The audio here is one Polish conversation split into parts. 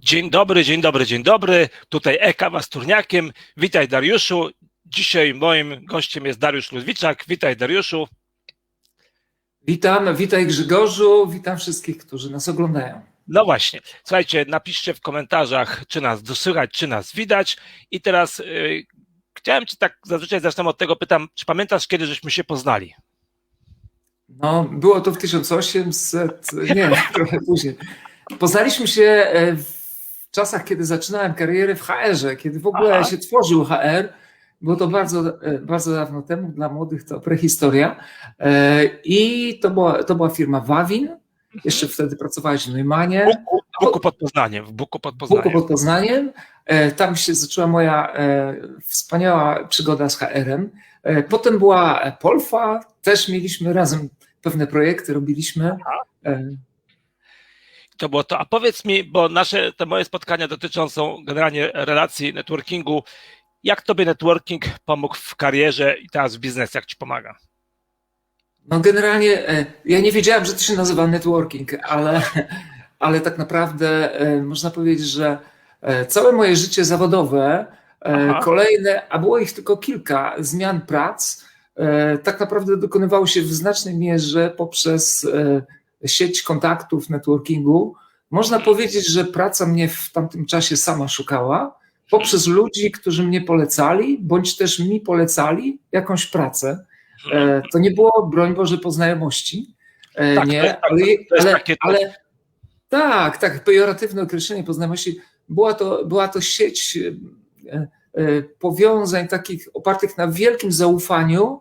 Dzień dobry, dzień dobry, dzień dobry. Tutaj Eka z Turniakiem. Witaj Dariuszu. Dzisiaj moim gościem jest Dariusz Ludwiczak. Witaj Dariuszu. Witam, witaj Grzegorzu, witam wszystkich, którzy nas oglądają. No właśnie, słuchajcie, napiszcie w komentarzach, czy nas dosłychać, czy nas widać. I teraz yy, chciałem Cię tak, zazwyczaj zresztą od tego pytam, czy pamiętasz, kiedy żeśmy się poznali? No, było to w 1800, nie, trochę później. Poznaliśmy się e, w czasach, kiedy zaczynałem karierę w HR-ze, kiedy w ogóle Aha. się tworzył HR. Było to bardzo, e, bardzo dawno temu, dla młodych to prehistoria. E, I to była, to była firma Wawin. Jeszcze wtedy pracowałeś w Neumanie. Buku, Buku pod Poznaniem. W Buku pod Poznaniem. Buku pod Poznaniem. Tam się zaczęła moja wspaniała przygoda z HR-em. Potem była Polfa, też mieliśmy razem pewne projekty, robiliśmy. Aha to było to. A powiedz mi, bo nasze, te moje spotkania dotyczą są generalnie relacji, networkingu. Jak tobie networking pomógł w karierze i teraz w biznesie, jak ci pomaga? No generalnie e, ja nie wiedziałem, że to się nazywa networking, ale, ale tak naprawdę e, można powiedzieć, że e, całe moje życie zawodowe, Aha. kolejne, a było ich tylko kilka zmian prac, tak naprawdę dokonywało się w znacznej mierze poprzez sieć kontaktów, networkingu. Można powiedzieć, że praca mnie w tamtym czasie sama szukała poprzez ludzi, którzy mnie polecali, bądź też mi polecali jakąś pracę. E, to nie było, broń Boże, po znajomości. E, tak, nie, tak, ale, ale, ale tak, tak, pejoratywne określenie po znajomości. Była to, była to sieć e, powiązań takich opartych na wielkim zaufaniu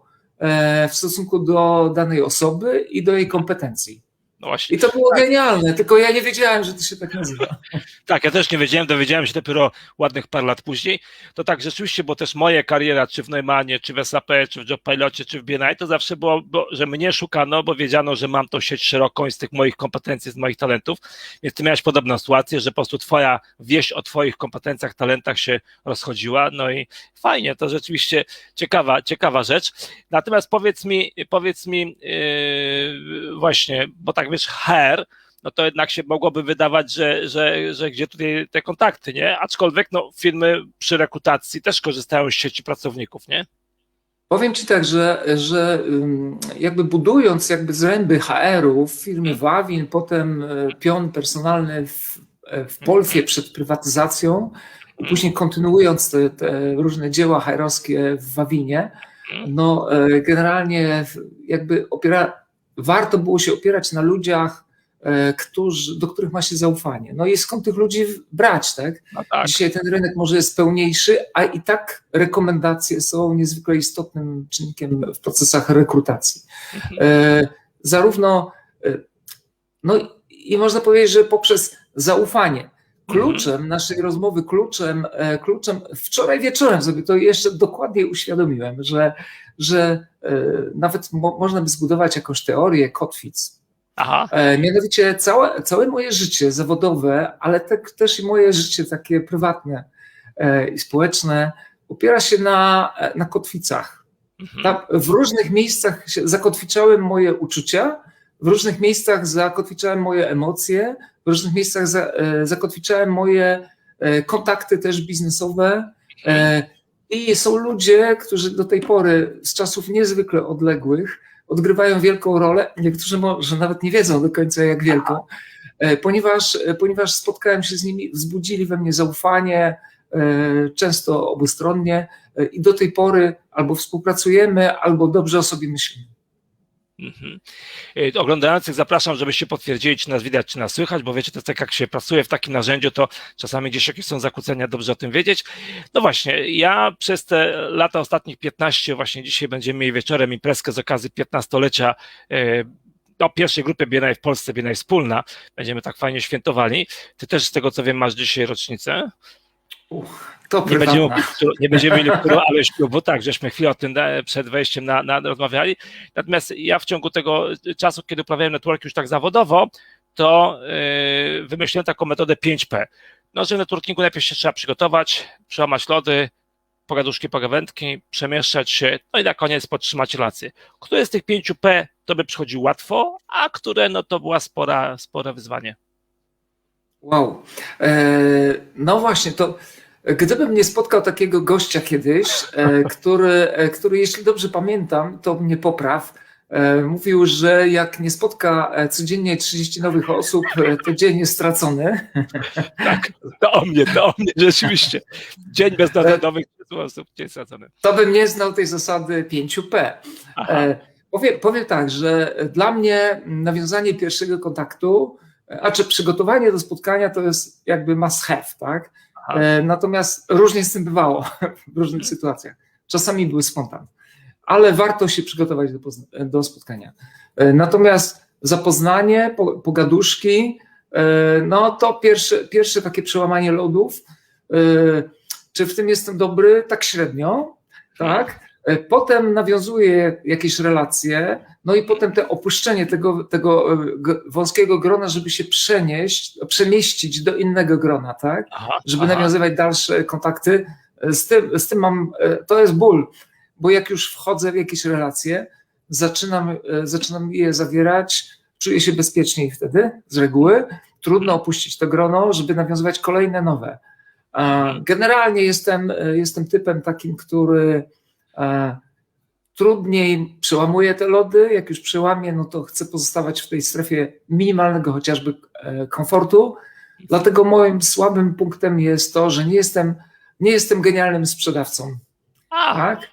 w stosunku do danej osoby i do jej kompetencji. No właśnie. I to było tak. genialne, tylko ja nie wiedziałem, że to się tak nazywa. Tak, ja też nie wiedziałem, dowiedziałem się dopiero ładnych parę lat później. To tak, rzeczywiście, bo też moja kariera, czy w Neumanie, czy w SAP, czy w JobPilocie, czy w BNI, to zawsze było, bo, że mnie szukano, bo wiedziano, że mam tą sieć szeroką z tych moich kompetencji, z moich talentów, więc ty miałeś podobną sytuację, że po prostu twoja wieść o twoich kompetencjach, talentach się rozchodziła, no i fajnie, to rzeczywiście ciekawa, ciekawa rzecz. Natomiast powiedz mi, powiedz mi yy, właśnie, bo tak wiesz, her, no to jednak się mogłoby wydawać, że, że, że gdzie tutaj te kontakty, nie? Aczkolwiek no, firmy przy rekrutacji też korzystają z sieci pracowników, nie? Powiem Ci tak, że, że jakby budując jakby zręby HR-ów firmy mhm. Wawin, potem e, pion personalny w, e, w Polfie przed prywatyzacją, później kontynuując te, te różne dzieła HR-owskie w Wawinie, mhm. no e, generalnie jakby opiera, warto było się opierać na ludziach, e, którzy, do których ma się zaufanie. No i skąd tych ludzi brać, tak? No tak? Dzisiaj ten rynek może jest pełniejszy, a i tak rekomendacje są niezwykle istotnym czynnikiem w procesach rekrutacji. Mhm. E, zarówno, e, no i można powiedzieć, że poprzez zaufanie, kluczem mhm. naszej rozmowy, kluczem, kluczem, wczoraj wieczorem sobie to jeszcze dokładniej uświadomiłem, że że e, nawet mo można by zbudować jakąś teorię kotwic. Aha. E, mianowicie całe, całe moje życie zawodowe, ale tak, też i moje życie takie prywatne e, i społeczne opiera się na, na kotwicach. Mhm. Tam w różnych miejscach zakotwiczałem moje uczucia, w różnych miejscach zakotwiczałem moje emocje, w różnych miejscach za, zakotwiczałem moje kontakty też biznesowe. Mhm. I są ludzie, którzy do tej pory, z czasów niezwykle odległych, odgrywają wielką rolę. Niektórzy może nawet nie wiedzą do końca, jak wielką, e, ponieważ, e, ponieważ spotkałem się z nimi, wzbudzili we mnie zaufanie, e, często obustronnie, i do tej pory albo współpracujemy, albo dobrze o sobie myślimy. Mhm. Y, oglądających zapraszam, żebyście potwierdzili, czy nas widać, czy nas słychać, bo wiecie, to jest tak jak się pracuje w takim narzędziu, to czasami gdzieś jakieś są zakłócenia, dobrze o tym wiedzieć. No właśnie, ja przez te lata ostatnich 15, właśnie dzisiaj będziemy mieli wieczorem imprezkę z okazji 15-lecia y, o pierwszej grupie BNI w Polsce, BNI wspólna, będziemy tak fajnie świętowali. Ty też z tego co wiem masz dzisiaj rocznicę. To nie będziemy, nie będziemy mieli którego, ale ślubu, tak, żeśmy chwilę o tym przed wejściem na, na rozmawiali. Natomiast ja w ciągu tego czasu, kiedy uprawiałem network już tak zawodowo, to yy, wymyśliłem taką metodę 5P. No, że networkingu najpierw się trzeba przygotować, przełamać lody, pogaduszki, pogawędki, przemieszczać się, no i na koniec podtrzymać relacje. Które z tych 5P to by przychodził łatwo, a które no to była spora, spore wyzwanie. Wow. E, no właśnie, to gdybym nie spotkał takiego gościa kiedyś, e, który, e, który, jeśli dobrze pamiętam, to mnie popraw, mówił, że jak nie spotka codziennie 30 nowych osób, to dzień jest stracony. Tak, to o mnie, to o mnie, rzeczywiście. Dzień bez nowych osób, dzień stracony. To bym nie znał tej zasady 5P. Aha. E, powiem, powiem tak, że dla mnie nawiązanie pierwszego kontaktu, a czy przygotowanie do spotkania to jest jakby must have, tak? E, Natomiast różnie z tym bywało w różnych sytuacjach. Czasami były spontan, ale warto się przygotować do, do spotkania. E, Natomiast zapoznanie, po- pogaduszki, e, no to pierwsze, pierwsze takie przełamanie lodów. E, Czy w tym jestem dobry? Tak średnio, tak? E, Potem nawiązuję jakieś relacje, no i potem te opuszczenie tego, tego e, wąskiego grona, żeby się przenieść, przemieścić do innego grona, tak? Aha, żeby aha. nawiązywać dalsze kontakty. Z tym, z tym mam, e, to jest ból, bo jak już wchodzę w jakieś relacje, zaczynam, e, zaczynam je zawierać, czuję się bezpieczniej wtedy, z reguły. Trudno opuścić to grono, żeby nawiązywać kolejne nowe. A Generalnie jestem, e, jestem typem takim, który e, trudniej przełamuje te lody. Jak już przełamię, no to chcę pozostawać w tej strefie minimalnego chociażby e, komfortu. Dlatego moim słabym punktem jest to, że nie jestem, nie jestem genialnym sprzedawcą. A, Tak?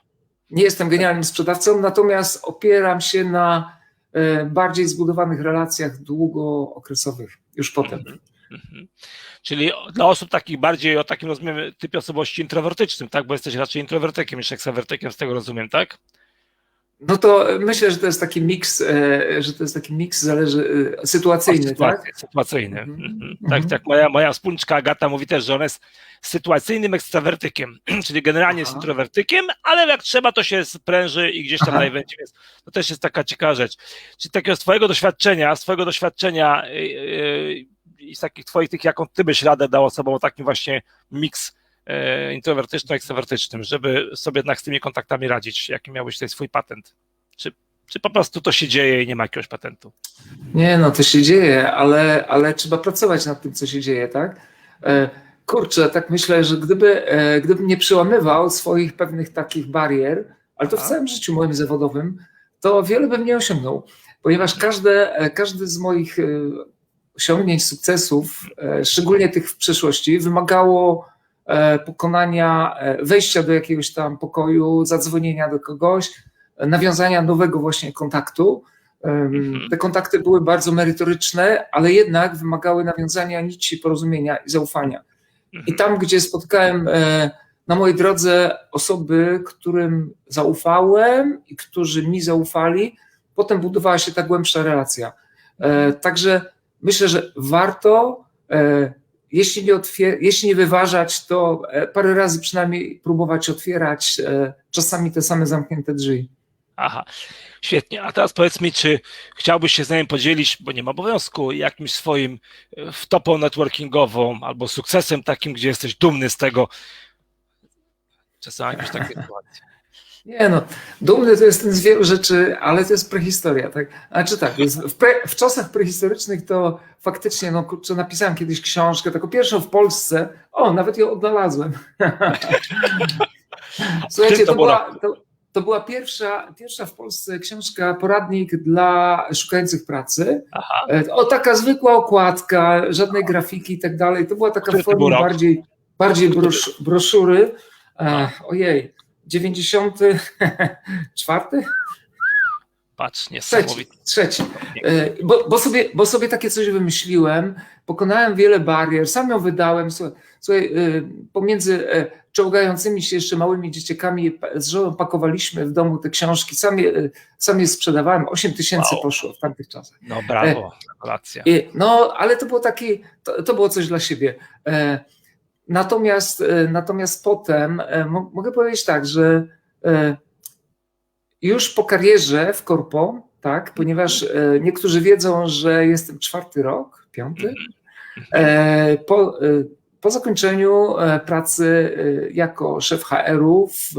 Nie jestem genialnym sprzedawcą, natomiast opieram się na e, bardziej zbudowanych relacjach długookresowych już potem. Mhm. Czyli dla osób takich bardziej o takim rozumiem typie osobowości introwertycznym, tak? Bo jesteś raczej introwertykiem niż ekstrawertykiem, z tego rozumiem, tak? No to myślę, że to jest taki miks, e, że to jest taki miks zależy e, sytuacyjny, tak? Sytuacyjny. Mhm. Mhm. Tak, tak. Moja, moja wspólniczka Agata mówi też, że ona jest sytuacyjnym ekstrawertykiem, czyli generalnie jest Aha. introwertykiem, ale jak trzeba, to się spręży i gdzieś tam najwięcej jest. To też jest taka ciekawa rzecz. Czyli takiego z twojego doświadczenia, z twojego doświadczenia yy, yy, i z takich twoich tych, jaką ty byś radę dał osobom o takim właśnie miks yy, introwertyczno-ekstrawertycznym, żeby sobie jednak z tymi kontaktami radzić, jaki miałbyś tutaj swój patent? Czy, czy po prostu to się dzieje i nie ma jakiegoś patentu? Nie, no to się dzieje, ale, ale trzeba pracować nad tym, co się dzieje, tak? E, Kurczę, tak myślę, że gdyby, e, gdybym nie przełamywał swoich pewnych takich barier, ale to w całym życiu moim zawodowym, to wiele bym nie osiągnął, ponieważ każde, e, każdy z moich e, osiągnięć, sukcesów, e, szczególnie tych w przeszłości, wymagało e, pokonania, e, wejścia do jakiegoś tam pokoju, zadzwonienia do kogoś, nawiązania nowego właśnie kontaktu. Mhm. Te kontakty były bardzo merytoryczne, ale jednak wymagały nawiązania nici porozumienia i zaufania. I tam, gdzie spotkałem na mojej drodze osoby, którym zaufałem i którzy mi zaufali, potem budowała się ta głębsza relacja. Także myślę, że warto, e, jeśli nie, otwier- jeśli nie wyważać, to e, parę razy przynajmniej próbować otwierać e, czasami te same zamknięte drzwi. Aha, świetnie. A teraz powiedz mi, czy chciałbyś się z nami podzielić, bo nie ma obowiązku, jakimś swoim wtopą networkingową albo sukcesem takim, gdzie jesteś dumny z tego. Czasami jakieś takie sytuacje. Nie no, dumny to jest ten z wielu rzeczy, ale to jest prehistoria, tak? Znaczy tak, w, pre, w czasach prehistorycznych to faktycznie, no kurczę, napisałem kiedyś książkę, taką pierwszą w Polsce, o, nawet ją odnalazłem. Słuchajcie, to była, to, to była pierwsza, pierwsza w Polsce książka, poradnik dla szukających pracy. Aha, E, O, taka zwykła okładka, żadnej grafiki i tak dalej. To była taka rok? bardziej, bardziej brosz, broszury. E, ojej, 94? patrz, Trzeci, niesamowite. trzeci. E, Bo, bo, sobie, bo sobie takie coś wymyśliłem, pokonałem wiele barier, sam ją wydałem. Słuchaj, e, pomiędzy e, czołgającymi się jeszcze małymi dzieciakami z żoną pakowaliśmy w domu te książki, sam je, sam je sprzedawałem, 8 tysięcy Wow. poszło w tamtych czasach. No brawo, gratulacja. I, no, ale to było taki, to, to było coś dla siebie. Natomiast, e, natomiast potem e, mo, mogę powiedzieć tak, że e, już po karierze w korpo, tak, ponieważ niektórzy wiedzą, że jestem czwarty rok, piąty, e, po, po zakończeniu pracy jako szef HR-u w,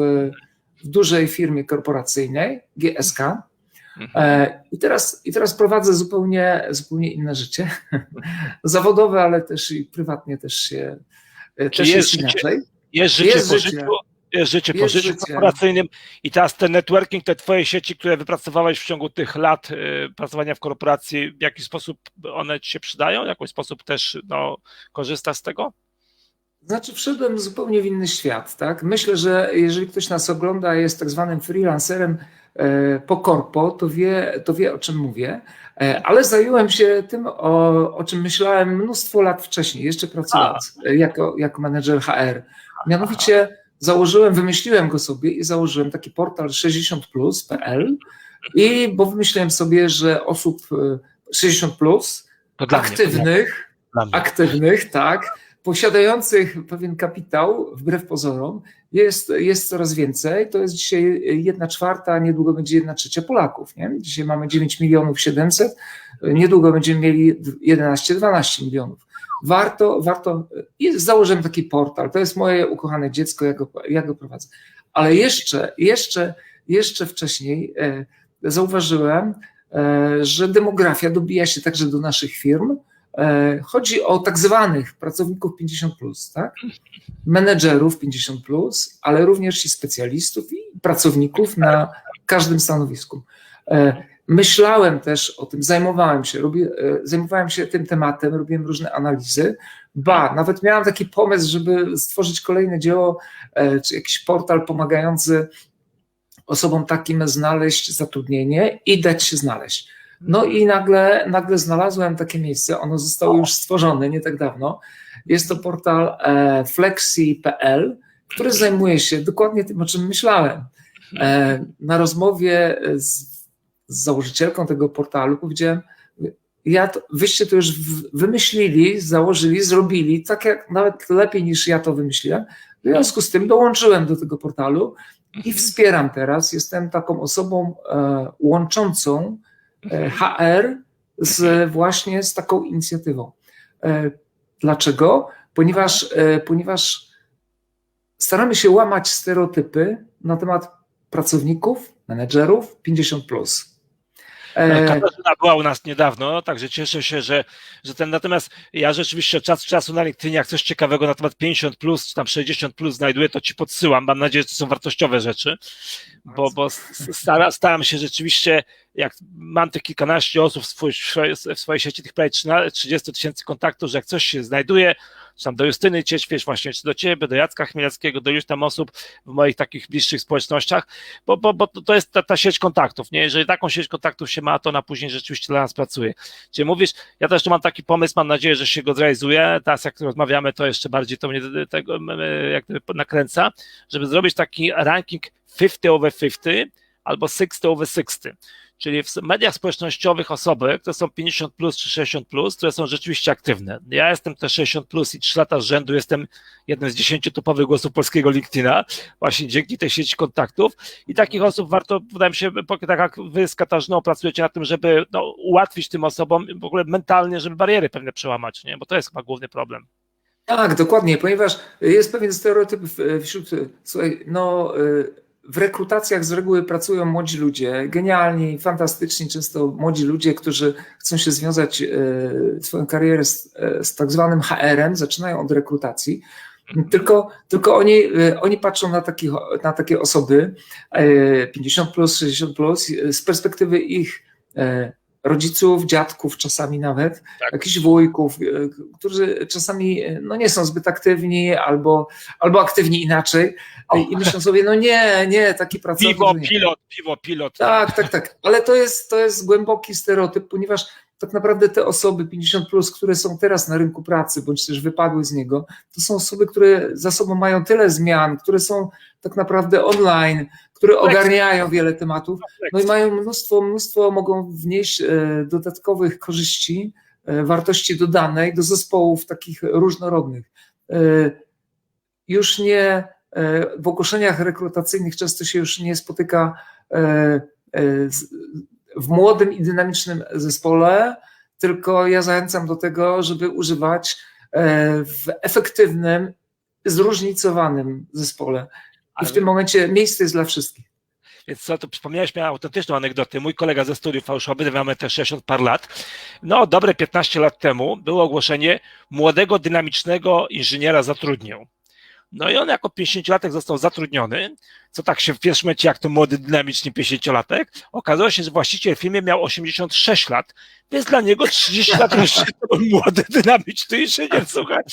w dużej firmie korporacyjnej, GSK, Mhm. I teraz, I teraz prowadzę zupełnie, zupełnie inne życie. Zawodowe, ale też i prywatnie też się też jest jest inaczej. Jest życie Jest po życie. życiu, jest życie po życiu życie. korporacyjnym i teraz ten networking, te twoje sieci, które wypracowałeś w ciągu tych lat y, pracowania w korporacji, w jaki sposób one ci się przydają? W jakiś sposób też no, korzystasz z tego? Znaczy, wszedłem zupełnie w inny świat. Tak? Myślę, że jeżeli ktoś nas ogląda, jest tak zwanym freelancerem e, po korpo, to wie, to wie o czym mówię. E, Ale zająłem się tym, o, o czym myślałem mnóstwo lat wcześniej, jeszcze pracując e, jako, jako menedżer HR. Mianowicie założyłem, wymyśliłem go sobie i założyłem taki portal 60plus.pl i bo wymyśliłem sobie, że osób e, 60 plus aktywnych, aktywnych, tak, posiadających pewien kapitał, wbrew pozorom, jest, jest coraz więcej. To jest dzisiaj jedna czwarta, niedługo będzie jedna trzecia Polaków. Nie? Dzisiaj mamy 9 milionów 700, niedługo będziemy mieli 11-12 milionów. Warto, warto, założyłem taki portal, to jest moje ukochane dziecko, ja go, ja go prowadzę. Ale jeszcze, jeszcze, jeszcze wcześniej e, zauważyłem, e, że demografia dobija się także do naszych firm. E, Chodzi o tak zwanych pracowników 50, tak? menedżerów 50, ale również i specjalistów i pracowników na każdym stanowisku. E, Myślałem też o tym, zajmowałem się, e, zajmowałem się tym tematem, robiłem różne analizy. Ba, nawet miałem taki pomysł, żeby stworzyć kolejne dzieło, czy jakiś portal pomagający osobom takim znaleźć zatrudnienie i dać się znaleźć. No i nagle, nagle znalazłem takie miejsce, ono zostało już stworzone nie tak dawno. Jest to portal e, flexi.pl, który zajmuje się dokładnie tym, o czym myślałem. E, na rozmowie z, z założycielką tego portalu powiedziałem, ja to, wyście to już wymyślili, założyli, zrobili, tak jak nawet lepiej niż ja to wymyśliłem. W związku z tym dołączyłem do tego portalu i wspieram teraz. Jestem taką osobą e, łączącą HR z właśnie z taką inicjatywą. E, dlaczego? Ponieważ, e, ponieważ staramy się łamać stereotypy na temat pracowników, menedżerów 50. Plus. E, Katarzyna była u nas niedawno, także cieszę się, że, że ten natomiast ja rzeczywiście od czasu na jak coś ciekawego na temat 50 plus, czy tam 60 plus znajduję, to ci podsyłam. Mam nadzieję, że to są wartościowe rzeczy, bo, bo stara, staram się rzeczywiście, jak mam te kilkanaście osób w, swój, w swojej sieci, tych prawie 13 30 tysięcy kontaktów, że jak coś się znajduje, czy tam do Justyny Cieświeś właśnie, czy do ciebie, do Jacka Chmielewskiego, do już tam osób w moich takich bliższych społecznościach, bo, bo, bo to jest ta, ta sieć kontaktów, nie? Jeżeli taką sieć kontaktów się ma, to ona później rzeczywiście dla nas pracuje. Czyli mówisz, ja też tu mam taki pomysł, mam nadzieję, że się go zrealizuje, teraz jak rozmawiamy, to jeszcze bardziej to mnie tego jak gdyby nakręca, żeby zrobić taki ranking 50 over 50 albo 60 over 60. Czyli w mediach społecznościowych osoby, które są 50 plus czy 60 plus, które są rzeczywiście aktywne. Ja jestem też 60 plus i 3 lata z rzędu jestem jednym z 10 topowych głosów polskiego LinkedIna, właśnie dzięki tej sieci kontaktów. I takich osób warto, wydaje mi się, tak jak wy z Katarzyną pracujecie nad tym, żeby no, ułatwić tym osobom w ogóle mentalnie, żeby bariery pewne przełamać, nie? bo to jest chyba główny problem. Tak, dokładnie, ponieważ jest pewien stereotyp wśród, słuchaj, no w rekrutacjach z reguły pracują młodzi ludzie, genialni, fantastyczni, często młodzi ludzie, którzy chcą się związać swoją karierę z, z tak zwanym HR-em, zaczynają od rekrutacji. Tylko, tylko oni, oni patrzą na, takich, na takie osoby 50 plus, 60 plus z perspektywy ich rodziców, dziadków, czasami nawet, tak. jakichś wujków, którzy czasami no, nie są zbyt aktywni albo, albo aktywni inaczej o. i myślą sobie, no nie, nie, taki pracownik. Piwo, pilot, piwo, pilot. Tak, tak, tak, ale to jest, to jest głęboki stereotyp, ponieważ tak naprawdę te osoby 50, plus, które są teraz na rynku pracy, bądź też wypadły z niego, to są osoby, które za sobą mają tyle zmian, które są tak naprawdę online, które ogarniają wiele tematów, no i mają mnóstwo, mnóstwo mogą wnieść dodatkowych korzyści, wartości dodanej do zespołów takich różnorodnych. Już nie w ogłoszeniach rekrutacyjnych często się już nie spotyka w młodym i dynamicznym zespole, tylko ja zachęcam do tego, żeby używać w efektywnym, zróżnicowanym zespole. I w tym momencie miejsce jest dla wszystkich. Więc co, to przypomniałeś mi autentyczną anegdotę. Mój kolega ze studiów fałszowych, mamy też 60 par lat, no dobre 15 lat temu było ogłoszenie młodego, dynamicznego inżyniera zatrudnię. No i on jako 50-latek został zatrudniony, co tak się w pierwszym momencie, jak to młody, dynamiczny 50-latek, okazało się, że właściciel w firmie miał 86 lat, więc dla niego 30 lat jeszcze młody, dynamiczny inżynier, słuchaj.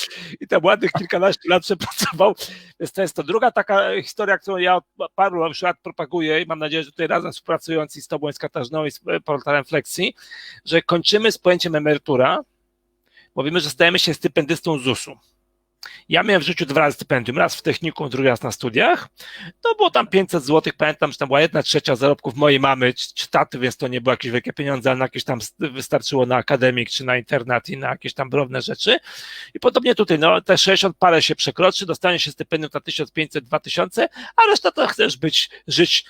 I tam ładnych kilkanaście lat przepracował. Więc to jest to druga taka historia, którą ja od paru lat propaguję i mam nadzieję, że tutaj razem współpracując z Tobą, i z Katarzyną, i z portalem Flexi, że kończymy z pojęciem emerytura, mówimy, że stajemy się stypendystą ZUS-u. Ja miałem w życiu dwa razy stypendium, raz w technikum, drugi raz na studiach. To było tam 500 zł, pamiętam, że tam była jedna trzecia zarobków mojej mamy czy taty, więc to nie było jakieś wielkie pieniądze, ale na jakieś tam wystarczyło na akademik czy na internat i na jakieś tam drobne rzeczy. I podobnie tutaj, no te 60 parę się przekroczy, dostanie się stypendium na 1500, 2000, a reszta to chcesz być, żyć,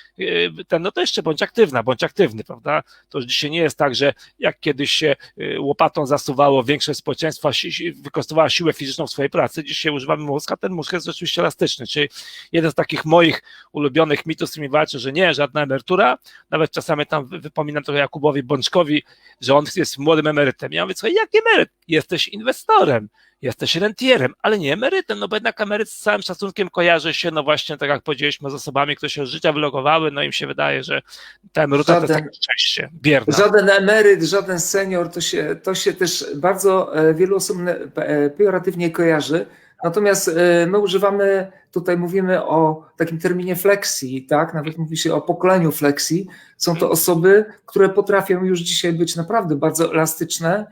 ten, no to jeszcze bądź aktywna, bądź aktywny, prawda? To już dzisiaj nie jest tak, że jak kiedyś się łopatą zasuwało, większość społeczeństwa wykorzystywała siłę fizyczną w swojej pracy, dzisiaj używamy mózg, a ten mózg jest rzeczywiście elastyczny, czyli jeden z takich moich ulubionych mitów, z którymi walczę, że nie, żadna emerytura, nawet czasami tam wypominam trochę Jakubowi Bączkowi, że on jest młodym emerytem. Ja mówię, słuchaj, jak emeryt? Jesteś inwestorem, jesteś rentierem, ale nie emerytem, no bo jednak emeryt z całym szacunkiem kojarzy się, no właśnie tak jak powiedzieliśmy, z osobami, które się od życia wylogowały, no im się wydaje, że ta emerytura żaden, to jest takie szczęście, bierna. Żaden emeryt, żaden senior, to się, to się też bardzo wielu osób pejoratywnie kojarzy, Natomiast my używamy, tutaj mówimy o takim terminie flexi, tak? Nawet mówi się o pokoleniu flexi. Są to osoby, które potrafią już dzisiaj być naprawdę bardzo elastyczne.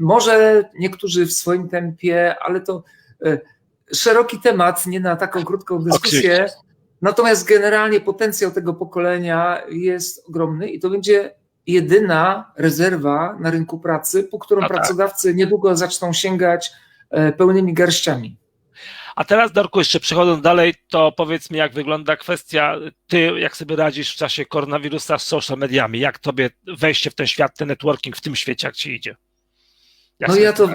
Może niektórzy w swoim tempie, ale to szeroki temat, nie na taką krótką dyskusję. Natomiast generalnie potencjał tego pokolenia jest ogromny i to będzie jedyna rezerwa na rynku pracy, po którą tak. pracodawcy niedługo zaczną sięgać pełnymi garściami. A teraz, Darku, jeszcze przechodząc dalej, to powiedz mi, jak wygląda kwestia, ty, jak sobie radzisz w czasie koronawirusa z social mediami, jak tobie wejście w ten świat, ten networking w tym świecie, jak ci idzie? Jak no ja to,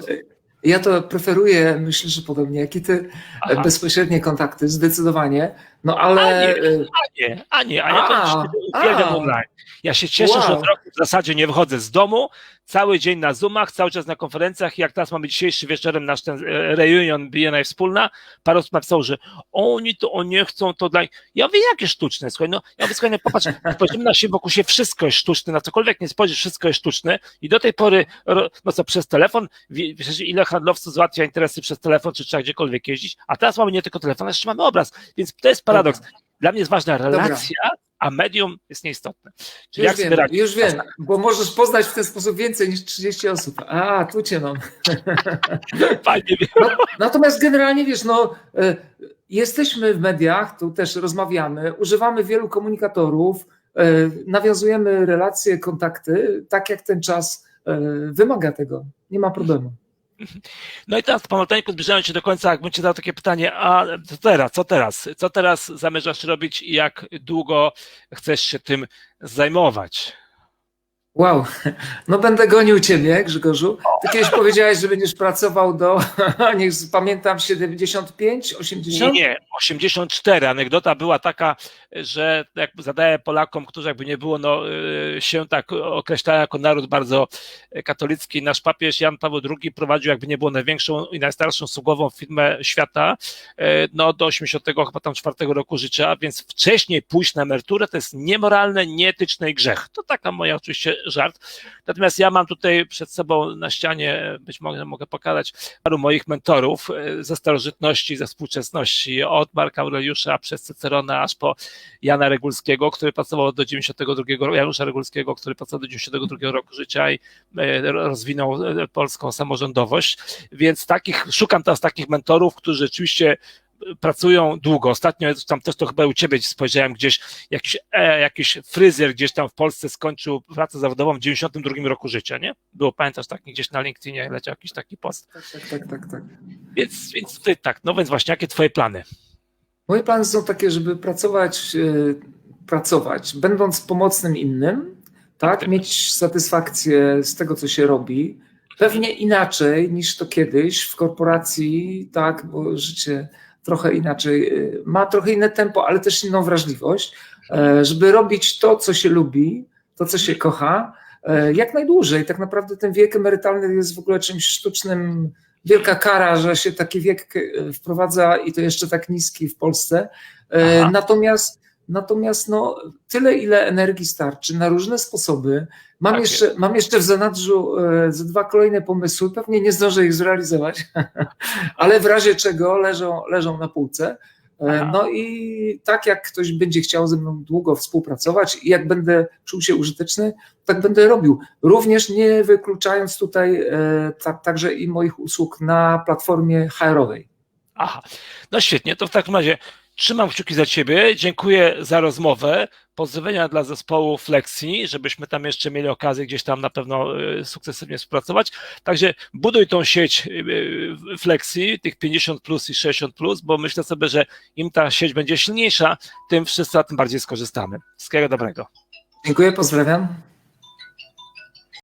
ja to preferuję, myślę, że podobnie jak i ty, Aha. bezpośrednie kontakty, zdecydowanie. No ale... A nie, a nie, a nie, a ja to uwielbiam online. Ja się cieszę, że Wow. od roku w zasadzie nie wychodzę z domu, cały dzień na Zoomach, cały czas na konferencjach jak teraz mamy dzisiejszy wieczorem nasz ten e, reunion BNI wspólna, parę osób napisało, że oni to oni nie chcą to dla... Ja mówię, jakie sztuczne, słuchaj, no ja mówię, słuchaj, no popatrz, spojrzymy na siebie wokół siebie, wszystko jest sztuczne, na cokolwiek nie spojrzysz, wszystko jest sztuczne i do tej pory, no co, przez telefon, wie- wiesz, ile handlowców załatwia interesy przez telefon, czy trzeba gdziekolwiek jeździć, a teraz mamy nie tylko telefon, ale jeszcze mamy obraz, więc to jest paradoks. Dla mnie jest ważna relacja, a medium jest nieistotne. Czyli Już wiem, już wiem, bo możesz poznać w ten sposób więcej niż 30 osób. A, tu cię mam. Fajnie, No, natomiast generalnie wiesz, no, e, jesteśmy w mediach, tu też rozmawiamy, używamy wielu komunikatorów, e, nawiązujemy relacje, kontakty, tak jak ten czas e, wymaga tego. Nie ma problemu. No i teraz pomaleńku zbliżając się do końca, jakbym ci dał takie pytanie, a co teraz, co teraz? Co teraz zamierzasz robić i jak długo chcesz się tym zajmować? Wow, no będę gonił ciebie, Grzegorzu. Ty kiedyś powiedziałeś, że będziesz pracował do, niech pamiętam, 75, 80? Nie, nie, 84. Anegdota była taka, że jak zadaję Polakom, którzy jakby nie było, no, y, się tak określają jako naród bardzo katolicki, nasz papież Jan Paweł II prowadził jakby nie było największą i najstarszą sługową firmę świata, y, no do 80 chyba tam czwartego roku życia, więc wcześniej pójść na emeryturę to jest niemoralne, nieetyczne i grzech. To taka moja oczywiście żart. Natomiast ja mam tutaj przed sobą na ścianie, być może mogę pokazać, paru moich mentorów e, ze starożytności, ze współczesności, od Marka Aureliusza przez Cycerona aż po Jana Regulskiego, który pracował do 92, Janusza Regulskiego, który pracował do 92 roku życia i e, rozwinął e, polską samorządowość. Więc takich, szukam teraz takich mentorów, którzy rzeczywiście pracują długo. Ostatnio tam też to chyba u ciebie spojrzałem gdzieś, jakiś, e, jakiś fryzjer gdzieś tam w Polsce skończył pracę zawodową w 92 roku życia, nie? Było, pamiętasz, tak gdzieś na LinkedInie leciał jakiś taki post. Tak, tak, tak, tak, tak. Więc, więc tutaj tak, no więc właśnie, jakie twoje plany? Moje plany są takie, żeby pracować, e, pracować, będąc pomocnym innym, tak, Tak. mieć satysfakcję z tego, co się robi. Pewnie inaczej niż to kiedyś w korporacji, tak, bo życie trochę inaczej, y, ma trochę inne tempo, ale też inną wrażliwość, e, żeby robić to, co się lubi, to, co się kocha, e, jak najdłużej. Tak naprawdę ten wiek emerytalny jest w ogóle czymś sztucznym. Wielka kara, że się taki wiek e, wprowadza i to jeszcze tak niski w Polsce. Aha. Natomiast, natomiast no, tyle, ile energii starczy na różne sposoby. Mam, Tak jeszcze, mam jeszcze w zanadrzu e, ze dwa kolejne pomysły. Pewnie nie zdążę ich zrealizować, ale w razie czego leżą, leżą na półce. E, Aha. No i tak jak ktoś będzie chciał ze mną długo współpracować i jak będę czuł się użyteczny, tak będę robił. Również nie wykluczając tutaj e, tak, także i moich usług na platformie HR-owej. Aha, no świetnie, to w takim razie trzymam kciuki za Ciebie, dziękuję za rozmowę, pozdrowienia dla zespołu Flexi, żebyśmy tam jeszcze mieli okazję gdzieś tam na pewno y, sukcesywnie współpracować, także buduj tą sieć y, y, Flexi, tych 50 plus i 60 plus, bo myślę sobie, że im ta sieć będzie silniejsza, tym wszyscy na tym bardziej skorzystamy. Wszystkiego dobrego. Dziękuję, pozdrawiam.